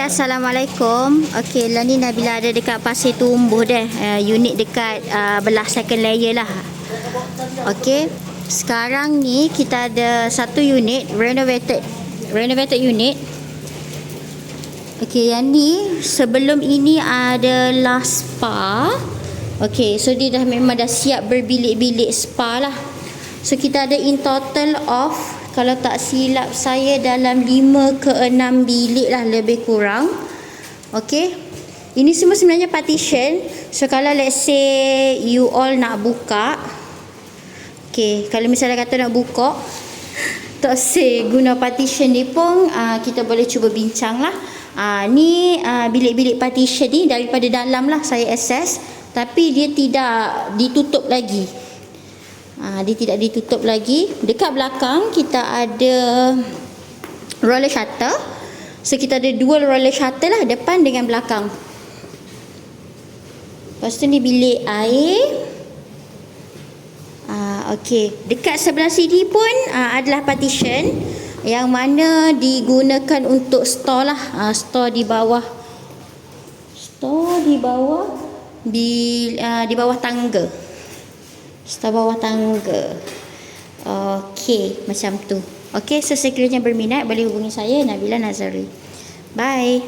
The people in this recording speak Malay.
Assalamualaikum. Okey, lah ni Nabila ada dekat Pasir Tumbuh deh. Uh, unit dekat uh, belah second layer lah. Okey. Sekarang ni kita ada satu unit renovated renovated unit. Okey, yang ni sebelum ini adalah spa. Okey, so dia dah memang dah siap berbilik-bilik spa lah. So kita ada in total of kalau tak silap saya dalam 5 ke 6 bilik lah lebih kurang. Okey. Ini semua sebenarnya partition. So kalau let's say you all nak buka. Okey, kalau misalnya kata nak buka tak say guna partition ni pun uh, kita boleh cuba bincang lah. Uh, ni uh, bilik-bilik partition ni daripada dalam lah saya access tapi dia tidak ditutup lagi. Ha, dia tidak ditutup lagi. Dekat belakang kita ada roller shutter. So kita ada dua roller shutter lah depan dengan belakang. Lepas tu ni bilik air. Ha, Okey, dekat sebelah sini pun ha, adalah partition yang mana digunakan untuk store lah. Ha, store di bawah. Store di bawah di uh, di bawah tangga. Star bawah tangga. Okey, macam tu. Okey, so sekiranya berminat boleh hubungi saya Nabila Nazari. Bye.